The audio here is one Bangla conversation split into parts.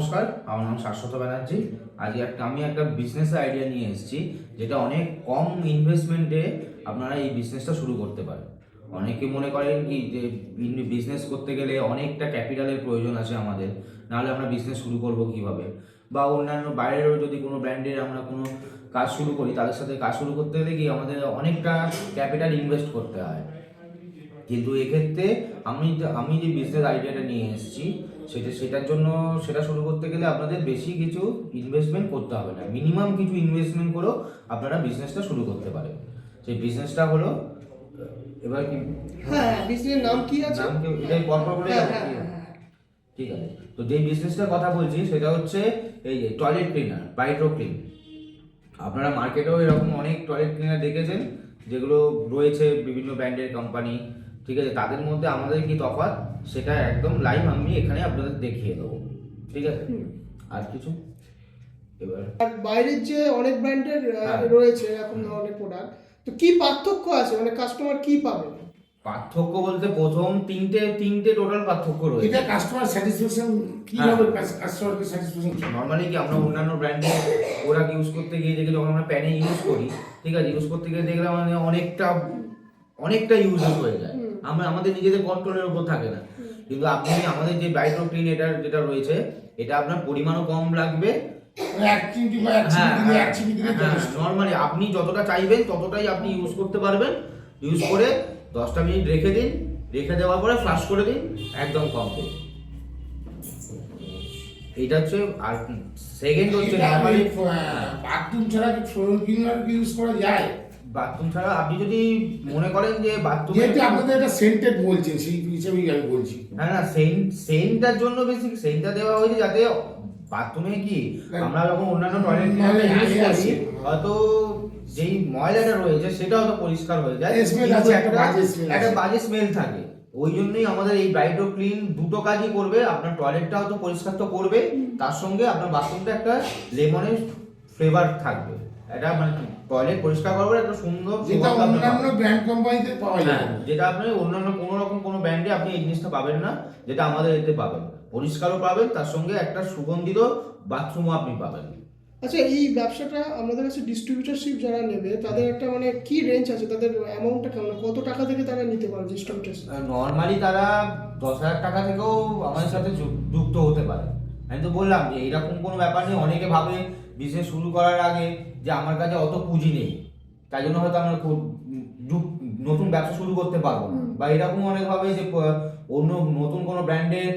নমস্কার, আমার নাম শাশ্বত ব্যানার্জি। আজ একটা আমি একটা বিজনেস আইডিয়া নিয়ে এসেছি, যেটা অনেক কম ইনভেস্টমেন্টে আপনারা এই বিজনেসটা শুরু করতে পারেন। অনেকে মনে করেন কি যে বিজনেস করতে গেলে অনেকটা ক্যাপিটালের প্রয়োজন আছে আমাদের, নাহলে আমরা বিজনেস শুরু করব কীভাবে? বা অন্যান্য বাইরেরও যদি কোনো ব্র্যান্ডের আমরা কোনো কাজ শুরু করি, তাদের সাথে কাজ শুরু করতে গেলে কি আমাদের অনেকটা ক্যাপিটাল ইনভেস্ট করতে হয়। কিন্তু এক্ষেত্রে আমি আমি যে বিজনেস আইডিয়াটা নিয়ে এসেছি সেটা সেটার জন্য সেটা শুরু করতে গেলে আপনাদের বেশি কিছু ইনভেস্টমেন্ট করতে হবে না। মিনিমাম কিছু ইনভেস্টমেন্ট করেও আপনারা বিজনেসটা শুরু করতে পারেন। সেই বিজনেসটা হলো এবার কি? হ্যাঁ বিজনেসের নাম কি আছে? নাম কি? এটাই পরপর বলে হ্যাঁ? হ্যাঁ, হ্যাঁ, হ্যাঁ। ঠিক আছে। তো যেই বিজনেসটার কথা বলছি সেটা হচ্ছে এই যে টয়লেট ক্লিনার বাইট্রো ক্লিন আপনারা মার্কেটেও এরকম অনেক টয়লেট ক্লিনার দেখেছেন যেগুলো রয়েছে বিভিন্ন ব্র্যান্ডের কোম্পানি ঠিক আছে? তাদের মধ্যে আমাদের কি তফাৎ? সেটা একদম লাইভ আমি এখানে আপনাদের দেখিয়ে দেবো। ঠিক আছে? আর কিছু? এবার আর বাইরের যে অনেক ব্র্যান্ডের হ্যাঁ। রয়েছে এরকম ধরনের প্রোডাক্ট তো কি পার্থক্য আছে? মানে কাস্টমার কি পাবে? পার্থক্য বলতে প্রথম তিনটে তিনটে টোটাল পার্থক্য রয়েছে। এটা কাস্টমার স্যাটিসফ্যাকশন কীভাবে কাস্টমারকে স্যাটিসফ্যাকশন নর্মালি কি? আমরা অন্যান্য ব্র্যান্ডে ওরা ইউজ করতে গিয়ে দেখি যখন আমরা প্যানে ইউজ করি ঠিক আছে? ইউজ করতে গিয়ে দেখলাম মানে অনেকটা অনেকটা ইউজ হয়ে যায়। আমরা আমাদের নিজেদের কন্ট্রোলের উপর থাকে না। কিন্তু আপনি আমাদের যে বাইট্রো ক্লিন এটা যেটা রয়েছে এটা আপনার পরিমাণও কম লাগবে। এক হ্যাঁ যথেষ্ট। নর্মালি আপনি যতটা চাইবেন ততটাই আপনি ইউজ করতে পারবেন। ইউজ করে দশটা মিনিট রেখে দিন। রেখে দেওয়ার পরে ফ্লাশ করে দিন একদম কমপ্লিট এইটা হচ্ছে আর সেকেন্ড হচ্ছে নর্মালি বাথরুম ছাড়া কি ফ্লোর ক্লিনার ইউজ করা যায়? বাথরুম ছাড়া আপনি যদি মনে করেন যে বাথরুমে যেহেতু আপনাদের এটা সেন্টেড বলছেন সেই হিসাবেই আমি বলছি। হ্যাঁ না সেন্ট সেন্টটার জন্য বেশি সেন্টটা দেওয়া হয়েছে যাতে বাথরুমে কি আমরা যখন অন্যান্য টয়লেট ইউজ করি হয়তো যেই ময়লাটা রয়েছে সেটা হয়তো পরিষ্কার হয়ে যায়। একটা বাজে একটা বাজে স্মেল থাকে। ওই জন্যই আমাদের এই ব্রাইটো ক্লিন দুটো কাজই করবে। আপনার টয়লেটটা হয়তো পরিষ্কার তো করবে। তার সঙ্গে আপনার বাথরুমটা একটা লেমনের ফ্লেভার থাকবে। এটা মানে টয়লেট পরিষ্কার করবে একটা সুন্দর যেটা অন্যান্য ব্র্যান্ড কোম্পানিতে পাওয়া যায় হ্যাঁ না। যেটা আপনি অন্যান্য কোনো রকম কোনো ব্র্যান্ডে আপনি এই জিনিসটা পাবেন না যেটা আমাদের এতে পাবেন। পরিষ্কারও পাবেন তার সঙ্গে একটা সুগন্ধিত বাথরুমও আপনি পাবেন। আচ্ছা এই ব্যবসাটা আমাদের কাছে ডিস্ট্রিবিউটারশিপ যারা নেবে তাদের একটা মানে কি রেঞ্জ আছে? তাদের অ্যামাউন্টটা কেমন? কত টাকা থেকে তারা নিতে পারে ডিস্ট্রিবিউটারশিপ নর্মালি তারা দশ হাজার টাকা থেকেও আমাদের সাথে যুক্ত হতে পারে। আমি তো বললাম যে এরকম কোনো ব্যাপার নেই অনেকে ভাবে বিজনেস শুরু করার আগে যে আমার কাছে অত পুঁজি নেই। তাই জন্য হয়তো আমরা খুব নতুন ব্যবসা শুরু করতে পারব না। বা এরকম অনেক ভাবে যে অন্য নতুন কোনো ব্র্যান্ডের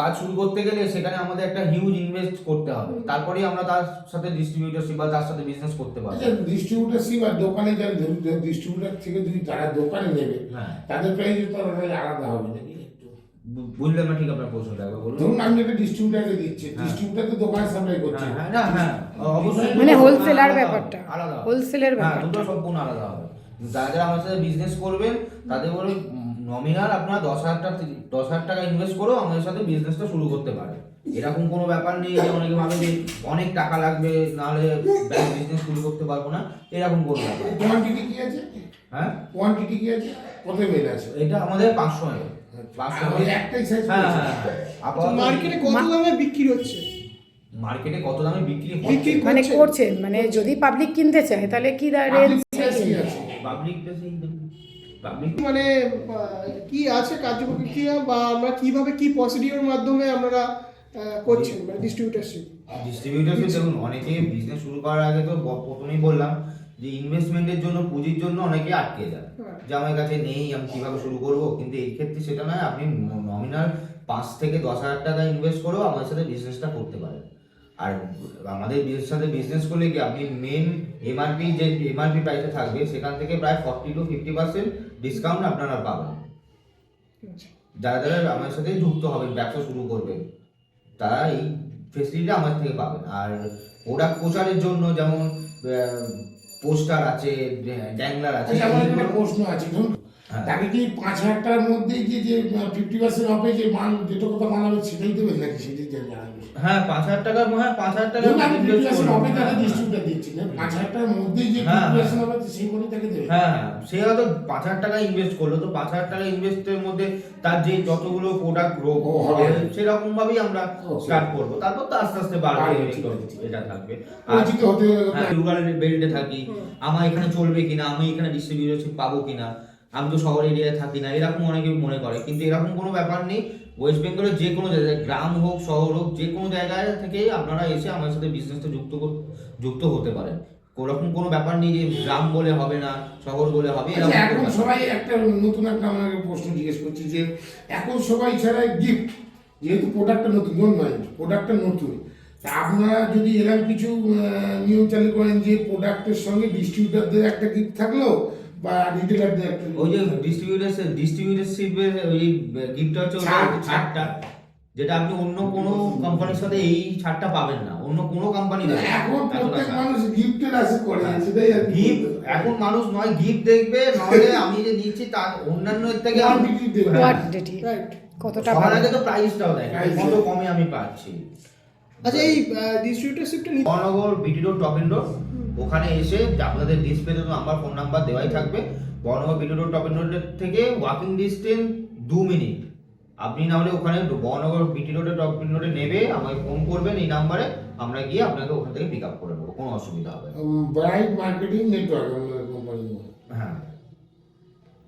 কাজ শুরু করতে গেলে সেখানে আমাদের একটা হিউজ ইনভেস্ট করতে হবে। তারপরেই আমরা তার সাথে ডিস্ট্রিবিউটারশিপ বা তার সাথে বিজনেস করতে পারব। আচ্ছা ডিস্ট্রিবিউটারশিপ আর দোকানে যারা ডিস্ট্রিবিউটার থেকে যদি তারা দোকানে নেবে হ্যাঁ। তাদের প্রাইস তো আলাদা হবে। নাকি বুঝলাম না ঠিক আপনার প্রশ্নটা একবার বলুন। ধরুন আমি একটা ডিস্ট্রিবিউটারকে দিচ্ছি হ্যাঁ। ডিস্ট্রিবিউটার তো দোকানে সাপ্লাই করছে। হ্যাঁ, হ্যাঁ, না, হ্যাঁ, অবশ্যই। মানে দুটো ব্যাপারটা। আলাদা। Wholesaler হ্যাঁ, ব্যাপারটা। দুটো সম্পূর্ণ আলাদা হবে। যারা যারা আমার সাথে বিজনেস করবেন তাদের বলে নমিনাল আপনার দশ হাজার টাকা দশ হাজার টাকা ইনভেস্ট করেও আমাদের সাথে বিজনেসটা শুরু করতে পারে। এরকম কোনো ব্যাপার নেই যে অনেকে ভাবে যে অনেক টাকা লাগবে নাহলে বিজনেস শুরু করতে পারব না। এরকম কোনো ব্যাপার। কোয়ান্টিটি কি আছে? হ্যাঁ? কোয়ান্টিটি কি আছে? কত বেল আছে? এটা আমাদের পাঁচশো একটাই সাইজ আপাতত মার্কেটে কত দামে বিক্রি হচ্ছে? মার্কেটে কত দামে বিক্রি বিক্রি মানে করছেন মানে যদি পাবলিক কিনতে চায় তাহলে কি রেঞ্জ আছে? পাবলিক মানে কি আছে কার্যপ্রক্রিয়া বা আমরা কীভাবে কি প্রসিডিওর মাধ্যমে আমরা আহ, করছেন? মানে ডিস্ট্রিবিউটারশিপ ডিস্ট্রিবিউটারশিপ দেখুন অনেকে বিজনেস শুরু করার আগে তো প্রথমেই বললাম যে ইনভেস্টমেন্টের জন্য পুঁজির জন্য অনেকে আটকে যায়। যে আমার কাছে নেই আমি কীভাবে শুরু করব? কিন্তু এই ক্ষেত্রে সেটা নয় আপনি নমিনাল পাঁচ থেকে দশ হাজার টাকা ইনভেস্ট করেও আমাদের সাথে বিজনেসটা করতে পারেন। আর আমাদের বিজনেস সাথে বিজনেস করলে কি আপনি মেন এমআরপি যে এমআরপি প্রাইসে থাকবে সেখান থেকে প্রায় forty to fifty percent discount আপনারা পাবেন। যারা যারা আমার সাথে যুক্ত হবেন ব্যবসা শুরু করবেন তারা এই ফেসিলিটি আমার থেকে পাবেন। আর প্রোডাক্ট প্রচারের জন্য যেমন পোস্টার আছে ড্যাংলার আছে আচ্ছা প্রশ্ন আছে। তাকে কি পাঁচ হাজার টাকার মধ্যেই যে যে ফিফটি পার্সেন্ট অফে যে মাল যেটা কথা মানাবে সেটাই দেবেন নাকি? সেটাই জানাবেন হ্যাঁ পাঁচ হাজার টাকা হ্যাঁ পাঁচ হাজার টাকা আমি ফিফটি পার্সেন্ট। অফে তাকে ডিস্ট্রিবিউটার দিচ্ছি না? পাঁচ হাজার টাকার মধ্যেই যে হ্যাঁ, ফিফটি হ্যাঁ। পার্সেন্ট হবে সেই বলে তাকে দেবেন। হ্যাঁ হ্যাঁ সে হয়তো পাঁচ হাজার টাকা ইনভেস্ট করল তো পাঁচ হাজার টাকা ইনভেস্টের মধ্যে তার যে যতগুলো প্রোডাক্ট গ্রো হবে। হবে। সেরকম ভাবেই আমরা স্টার্ট করব। তারপর তো আস্তে আস্তে বাড়বে। এটা থাকবে। আর হতে হ্যাঁ রুরাল বেল্টে থাকি। আমার এখানে চলবে কিনা? আমি এখানে ডিস্ট্রিবিউটারশিপ পাবো কিনা? আমি তো শহর এরিয়ায় থাকি না এরকম অনেকে মনে করে। কিন্তু এরকম কোনো ব্যাপার নেই ওয়েস্ট বেঙ্গলের যে কোনো জায়গায় গ্রাম হোক শহর হোক যে কোনো জায়গায় থেকে আপনারা এসে আমার সাথে বিজনেসটা যুক্ত যুক্ত হতে পারেন। ওরকম কোনো ব্যাপার নেই যে গ্রাম বলে হবে না শহর বলে হবে আচ্ছা এখন সবাই একটা নতুন একটা আপনাকে প্রশ্ন জিজ্ঞেস করছি যে এখন সবাই ছাড়া গিফট যেহেতু প্রোডাক্টটা নতুন মাইন্ড প্রোডাক্টটা নতুন তা আপনারা যদি এরকম কিছু নিয়ম চালু করেন যে প্রোডাক্টের সঙ্গে ডিস্ট্রিবিউটারদের একটা গিফট থাকল বা রিটেলারদের ওই যে ডিস্ট্রিবিউটার ডিস্ট্রিবিউটারশিপের ওই গিফটটা হচ্ছে ছাড়টা। যেটা আপনি অন্য কোনো কোম্পানির সাথে এই ছাড়টা পাবেন না। অন্য কোনো কোম্পানি এখন প্রত্যেক মানুষ গিফটের আশা করে সেটাই গিফট এখন মানুষ নয় গিফট দেখবে নয় আমি যে দিচ্ছি তার অন্যান্য থেকে। হ্যাঁ। কোয়ান্টিটি কতটা সবার আগে তো প্রাইসটাও দেয় কত দেয়। কমে আমি পাচ্ছি। আচ্ছা এই ডিস্ট্রিবিউটারশিপটা নিতে বনগর বিটি রোড টপ রোড ওখানে এসে আপনাদের ডিসপ্লেতে তো আমার ফোন নাম্বার দেওয়াই থাকবে। বনগর বিটি রোড টপ রোডের থেকে ওয়াকিং ডিস্টেন্স দু মিনিট আপনি না হলে ওখানে বনগর বিটি রোডে টপ রোডে নেবে আমাকে ফোন করবেন এই নাম্বারে আমরা গিয়ে আপনাকে ওখান থেকে পিক আপ করে নেব কোনো অসুবিধা হবে না। ব্রাইট মার্কেটিং নেটওয়ার্ক কোম্পানি হ্যাঁ।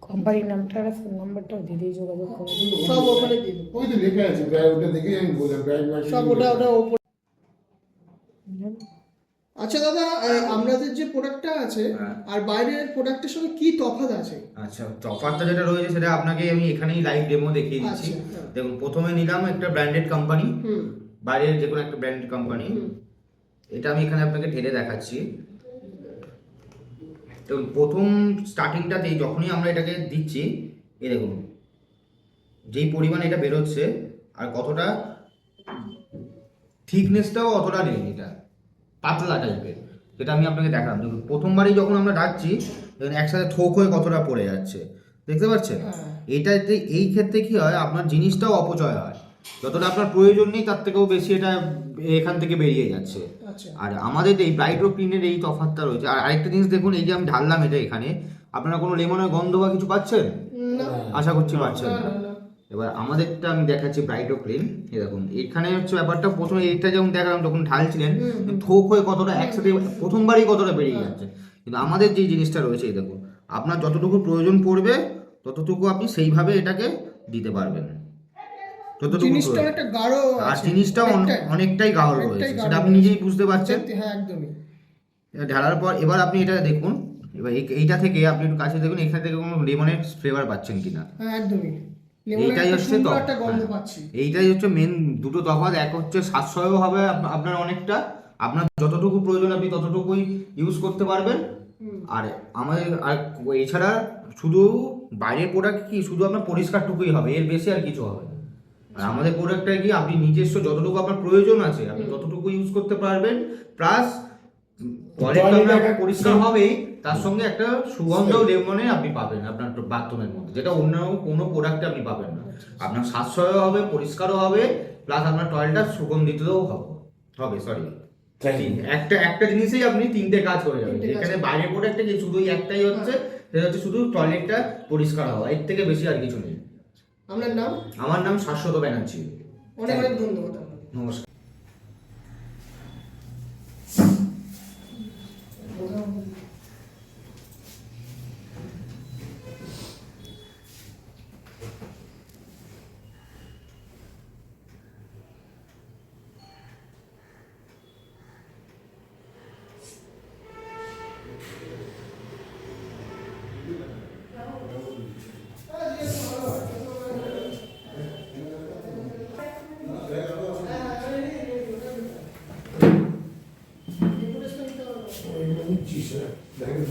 কোম্পানির নামটা আর ফোন নাম্বারটাও দিদি যোগাযোগ করে সব ওখানে দিয়ে ওই তো লেখা আছে ব্রাইট ওটা দেখে আমি বললাম ব্রাইট মার্কেটিং সব ওটা ওটা আচ্ছা দাদা আমাদের যে প্রোডাক্টটা আছে হ্যাঁ। আর বাইরের প্রোডাক্টের সঙ্গে কি তফাৎ আছে? আচ্ছা তফাৎটা যেটা রয়েছে সেটা আপনাকে আমি এখানেই লাইভ ডেমো দেখিয়ে দিচ্ছি। আচ্ছা, হ্যাঁ। দেখুন প্রথমে নিলাম একটা ব্র্যান্ডেড কোম্পানি হুম। বাইরের যে কোনো একটা ব্র্যান্ডেড কোম্পানি এটা আমি এখানে আপনাকে ঢেলে দেখাচ্ছি। তো প্রথম স্টার্টিংটাতেই যখনই আমরা এটাকে দিচ্ছি এই দেখুন যেই পরিমাণ এটা বেরোচ্ছে আর কতটা থিকনেসটাও অতটা নেই এটা। পাতলা টাইপের যেটা আমি আপনাকে দেখালাম। দেখুন প্রথমবারই যখন আমরা ডাকছি দেখুন একসাথে থোক হয়ে কতটা পড়ে যাচ্ছে। দেখতে পাচ্ছেন? হ্যাঁ। এইটাতে এই ক্ষেত্রে কি হয় আপনার জিনিসটাও অপচয় হয়। যতটা আপনার প্রয়োজন নেই তার থেকেও বেশি এটা এখান থেকে বেরিয়ে যাচ্ছে। আচ্ছা। আর আমাদের এই ব্রাইট প্রিন্টের এই তফাৎটা রয়েছে। আর আরেকটা জিনিস দেখুন এই যে আমি ঢাললাম এটা এখানে আপনারা কোনো লেমনের গন্ধ বা কিছু পাচ্ছেন? আশা করছি পাচ্ছেন। না। এবার আমাদেরটা আমি দেখাচ্ছি ব্রাইট ক্লিন দেখুন এখানে হচ্ছে ব্যাপারটা প্রথমে এইটা যেমন দেখালাম যখন ঢালছিলেন থোক হয়ে কতটা একসাথে প্রথমবারই কতটা বেরিয়ে যাচ্ছে। কিন্তু আমাদের যে জিনিসটা রয়েছে এই দেখুন আপনার যতটুকু প্রয়োজন পড়বে ততটুকু আপনি সেইভাবে এটাকে দিতে পারবেন। যতটুকু আর জিনিসটা অনেকটাই। গাঢ় রয়েছে সেটা আপনি নিজেই বুঝতে পারছেন। হ্যাঁ একদমই। ঢালার পর এবার আপনি এটা দেখুন এবার এই- এইটা থেকে আপনি একটু কাছে দেখুন এখান থেকে কোনো লেমনের ফ্লেভার পাচ্ছেন কিনা। হ্যাঁ একদমই। এইটাই একটা হচ্ছে হ্যাঁ। এইটাই হচ্ছে মেন দুটো তফাৎ এক হচ্ছে সাশ্রয়ও হবে আপনার অনেকটা আপনার যতটুকু প্রয়োজন আপনি ততটুকুই ইউজ করতে পারবেন। আর আমাদের আর এছাড়া শুধু বাইরের প্রোডাক্ট কি শুধু আপনার পরিষ্কারটুকুই হবে এর বেশি আর কিছু হবে না। আর আমাদের প্রোডাক্টটা কি আপনি নিজস্ব যতটুকু আপনার প্রয়োজন আছে আপনি ততটুকু ইউজ করতে পারবেন প্লাস টয়লেটটা Toilet আপনার একটা- পরিষ্কার হবেই তার সঙ্গে একটা সুগন্ধ লেমনে আপনি পাবেন আপনার বাথরুমের মধ্যে যেটা অন্য কোনো প্রোডাক্টে আপনি পাবেন না। আপনার সাশ্রয়ও হবে পরিষ্কারও হবে প্লাস আপনার টয়লেটটা সুগন্ধিতও হবে। হবে সরি একটা একটা জিনিসেই আপনি তিনটে কাজ করে যাবেন। কাজ যেখানে বাইরের প্রোডাক্টে যে শুধু একটাই হচ্ছে সেটা হচ্ছে শুধু টয়লেটটা পরিষ্কার হওয়া এর থেকে বেশি আর কিছু নেই। আপনার নাম? আমার নাম শাশ্বত ব্যানার্জি। অনেক অনেক ধন্যবাদ নমস্কার। Danke.